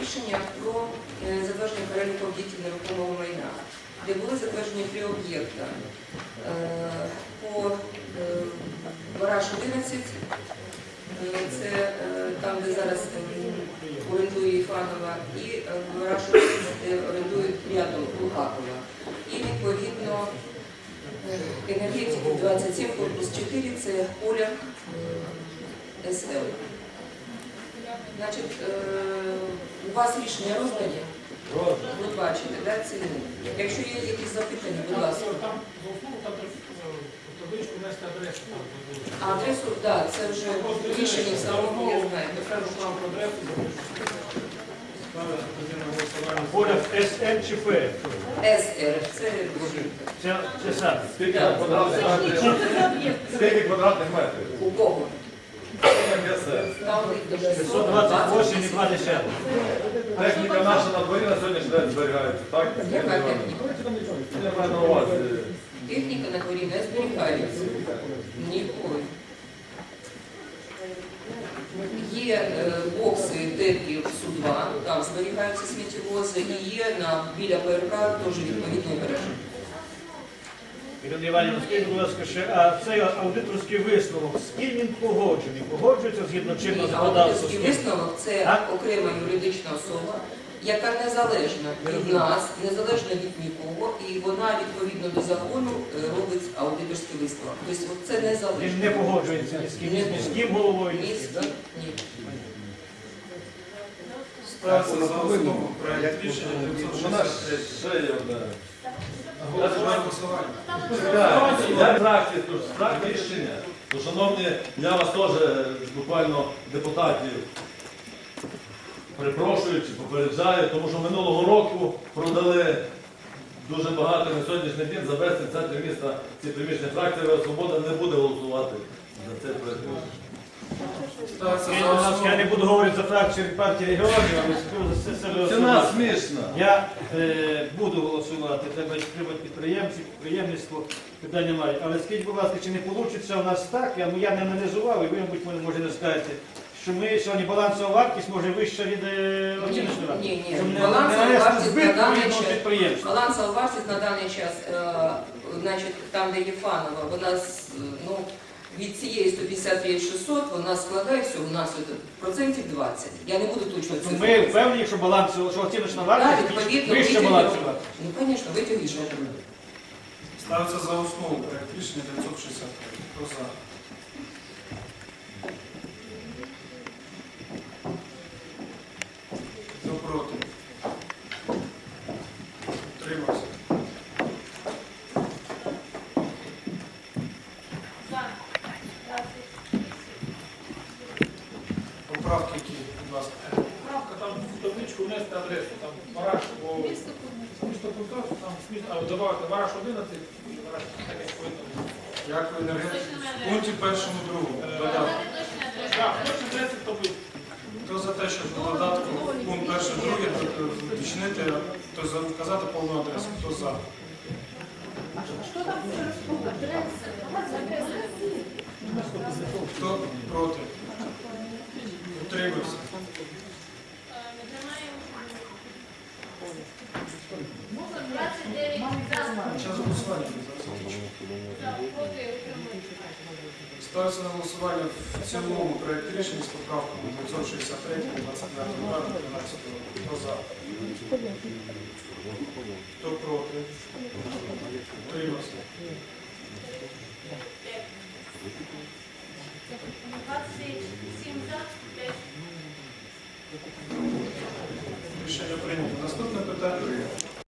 рішення про е, затвердження переліку об'єктів нерухомого майна, де були затверджені три об'єкта. Е, По е, Бараш 11, е, це е, там, де зараз орендує Іфанова, і е, Бараш 11, де орендує рядом Булгакова. І відповідно е, енергетики 27, корпус 4, це поля е, СЛ. Значить, е, у вас рішення роздані? Ви бачите, да, ціну. Якщо є якісь запитання, будь ласка. Там за основу там треба в табличку внести адресу. адресу, так, це вже рішення в самому, я знаю. Я скажу, вам про адресу. Поряд СН чи П? СР, це Це, саме. Скільки квадратних метрів? у кого? 528 і 2 десятих. Техніка наша на дворі на сьогоднішній день зберігається, так? Яка техніка? Я маю на увазі. Техніка на дворі не зберігається. Ніколи. Є е, бокси ТЕПів Су-2, там зберігаються сміттєвози, і є на, біля ПРК теж відповідний мережі. Ірина Іванівна, скажіть, будь ласка, ще, а цей аудиторський висновок, з ким він погоджений? Погоджується згідно чинного законодавства? Аудиторський висновок це окрема юридична особа, яка незалежна від нас, незалежна від нікого, і вона відповідно до закону е, робить аудиторський висновок. Тобто от це Він незалежно. не погоджується ні з ким, ні з міським головою, ні Ні з ким, ким, ні. Ставиться за основу проект рішення 963. ще фракції, фракції рішення. Шановні, я вас теж буквально депутатів припрошую чи попереджаю, тому що минулого року продали дуже багато на сьогоднішній день завести в центрі міста ці приміщення. Фракція «Євро Свобода не буде голосувати за цей проект. Я не буду говорити за фракцію партії регіонів, але скажу за себе Ціна особисто. смішна. Я е, буду голосувати, треба підтримати підприємців, підприємництво, питань немає. Але скажіть, будь ласка, чи не вийде у нас так, я, ну, я не аналізував, і ви, мабуть, може не скажете, що ми сьогодні балансова вартість може вища від е, оціночної Ні, вартості? ні, Щоб не- балансова не вартість збитку на даний час- підприємства. Балансова вартість на даний час, е, значить, там, де є Фанова, вона з, ну, від цієї 155 600 вона складає всього у нас процентів 20. Я не буду точно Ну, цифру. Ми впевнені, що баланс, що оціночна Так, вартість більш- відповідно, витягнемо. балансова. Ну, звісно, витягніше. Ставиться за основу проект рішення 963. Хто за? Хто проти? Утримався. Поправки які, будь ласка. Поправка там в табличку внести адресу, там бараш по місто Культур, там місто, а додавати бараш 11, бараш так як повинно бути. Як в енергетиці? В пункті першому другому. Додати. Так, точно адреси в табличку. Хто за те, щоб в додатку пункт перший, другий уточнити, то за- вказати повну адресу. Хто за? Хто проти? Зараз голосування. Ставиться на голосування в цілому проєкт рішення з поправками 963, 25 марта, 12 Хто за? Хто проти? Утримався. Рішення прийнято. Наступне питання.